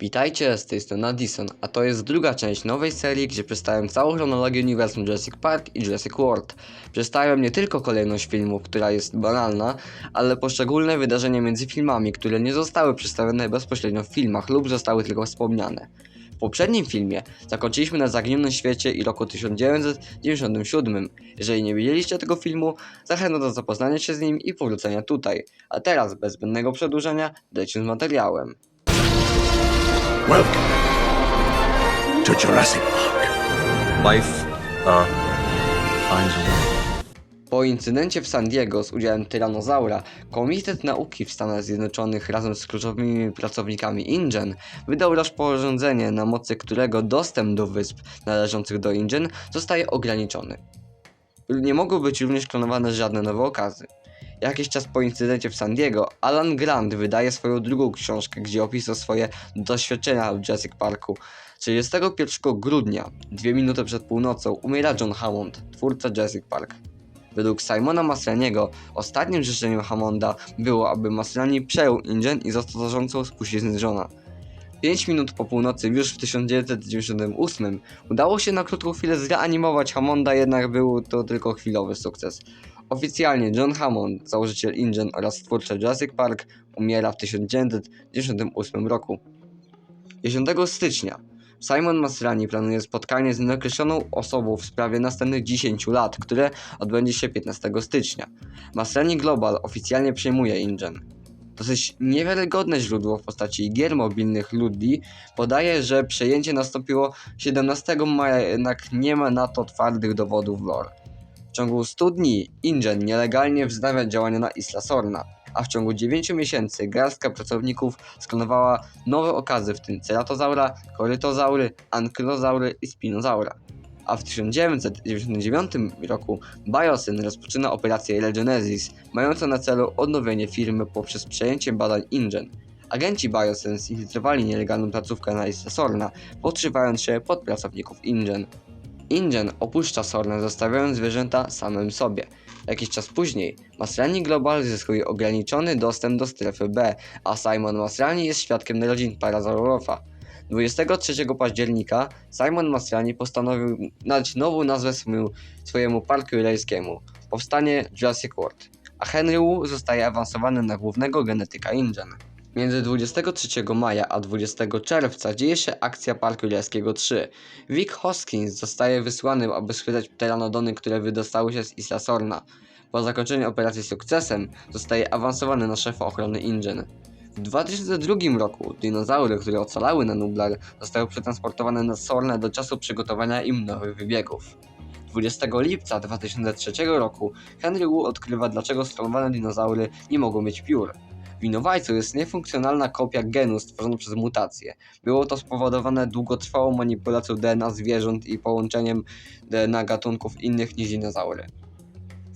Witajcie, z tej strony Addison, a to jest druga część nowej serii, gdzie przedstawiam całą chronologię uniwersum Jurassic Park i Jurassic World. Przedstawiam nie tylko kolejność filmów, która jest banalna, ale poszczególne wydarzenia między filmami, które nie zostały przedstawione bezpośrednio w filmach lub zostały tylko wspomniane. W poprzednim filmie zakończyliśmy na zaginionym świecie i roku 1997. Jeżeli nie widzieliście tego filmu, zachęcam do zapoznania się z nim i powrócenia tutaj. A teraz, bez zbędnego przedłużenia, lecimy z materiałem. Welcome to Jurassic Park. Life, uh, finds a way. Po incydencie w San Diego z udziałem tyranozaura, Komitet Nauki w Stanach Zjednoczonych razem z kluczowymi pracownikami InGen wydał rozporządzenie, na mocy którego dostęp do wysp należących do InGen zostaje ograniczony. Nie mogą być również klonowane żadne nowe okazy. Jakiś czas po incydencie w San Diego, Alan Grant wydaje swoją drugą książkę, gdzie opisał swoje doświadczenia w Jurassic Parku. 31 grudnia, dwie minuty przed północą, umiera John Hammond, twórca Jurassic Park. Według Simona Maslaniego ostatnim życzeniem Hammonda było, aby Maslani przejął InGen i został zarządcą spuścizny Johna. 5 minut po północy, już w 1998, udało się na krótką chwilę zreanimować Hammonda, jednak był to tylko chwilowy sukces. Oficjalnie John Hammond, założyciel InGen oraz twórca Jurassic Park, umiera w 1998 roku. 10 stycznia Simon Masrani planuje spotkanie z nieokreśloną osobą w sprawie następnych 10 lat, które odbędzie się 15 stycznia. Masrani Global oficjalnie przejmuje InGen. Dosyć niewiarygodne źródło w postaci gier mobilnych Ludli podaje, że przejęcie nastąpiło 17 maja, jednak nie ma na to twardych dowodów w lore. Ciągu 100 dni InGen nielegalnie wznawia działania na Isla Sorna, a w ciągu 9 miesięcy garstka pracowników sklonowała nowe okazy, w tym ceratozaura, korytozaury, ankylozaury i spinozaura. A w 1999 roku Biosyn rozpoczyna operację Legionesis, mającą na celu odnowienie firmy poprzez przejęcie badań InGen. Agenci Biosyn zinfiltrowali nielegalną placówkę na Isla Sorna, podszywając się pod pracowników InGen. InGen opuszcza Sorna, zostawiając zwierzęta samym sobie. Jakiś czas później Masrani Global zyskuje ograniczony dostęp do strefy B, a Simon Masrani jest świadkiem narodzin Parazaurofa. 23 października Simon Masrani postanowił nadać nową nazwę swojemu, parku jurajskiemu. Powstanie Jurassic World, a Henry Wu zostaje awansowany na głównego genetyka InGen. Między 23 maja a 20 czerwca dzieje się akcja Parku Jurajskiego 3. Vic Hoskins zostaje wysłany, aby schwytać pteranodony, które wydostały się z Isla Sorna. Po zakończeniu operacji sukcesem zostaje awansowany na szefa ochrony InGen. W 2002 roku dinozaury, które ocalały na Nublar, zostały przetransportowane na Sornę do czasu przygotowania im nowych wybiegów. 20 lipca 2003 roku Henry Wu odkrywa, dlaczego sklonowane dinozaury nie mogą mieć piór. Winowajcą jest niefunkcjonalna kopia genu stworzona przez mutację. Było to spowodowane długotrwałą manipulacją DNA zwierząt i połączeniem DNA gatunków innych niż dinozaury.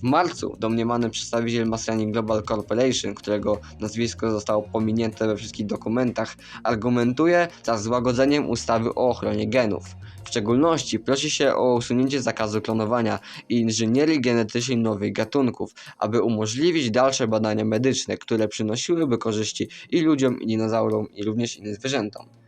W marcu domniemany przedstawiciel Masrani Global Corporation, którego nazwisko zostało pominięte we wszystkich dokumentach, argumentuje za złagodzeniem ustawy o ochronie genów. W szczególności prosi się o usunięcie zakazu klonowania i inżynierii genetycznej nowych gatunków, aby umożliwić dalsze badania medyczne, które przynosiłyby korzyści i ludziom, i dinozaurom, i również innym zwierzętom.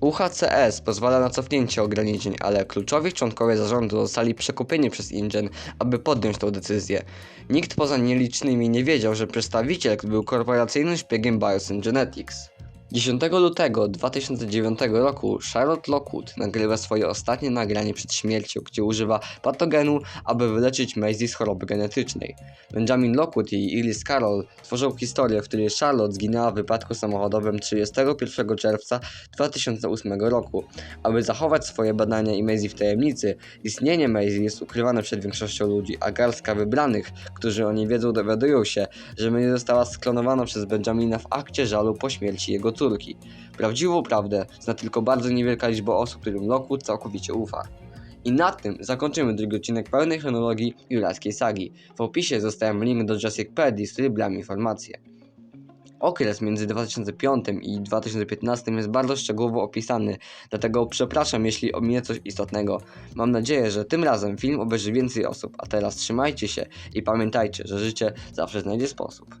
UHCS pozwala na cofnięcie ograniczeń, ale kluczowi członkowie zarządu zostali przekupieni przez InGen, aby podjąć tę decyzję. Nikt poza nielicznymi nie wiedział, że przedstawiciel był korporacyjnym szpiegiem Biosyn Genetics. 10 lutego 2009 roku Charlotte Lockwood nagrywa swoje ostatnie nagranie przed śmiercią, gdzie używa patogenu, aby wyleczyć Maisie z choroby genetycznej. Benjamin Lockwood i Iris Carroll tworzą historię, w której Charlotte zginęła w wypadku samochodowym 31 czerwca 2008 roku. Aby zachować swoje badania i Maisie w tajemnicy, istnienie Maisie jest ukrywane przed większością ludzi, a garstka wybranych, którzy o niej wiedzą, dowiadują się, że Maisie została sklonowana przez Benjamina w akcie żalu po śmierci jego córki. Prawdziwą prawdę zna tylko bardzo niewielka liczba osób, którym Lockwood całkowicie ufa. I na tym zakończymy drugi odcinek pełnej chronologii jurajskiej sagi. W opisie zostawiam link do Jurassic Pedii, z brałem informacje. Okres między 2005 i 2015 jest bardzo szczegółowo opisany, dlatego przepraszam jeśli ominie coś istotnego. Mam nadzieję, że tym razem film obejrzy więcej osób, a teraz trzymajcie się i pamiętajcie, że życie zawsze znajdzie sposób.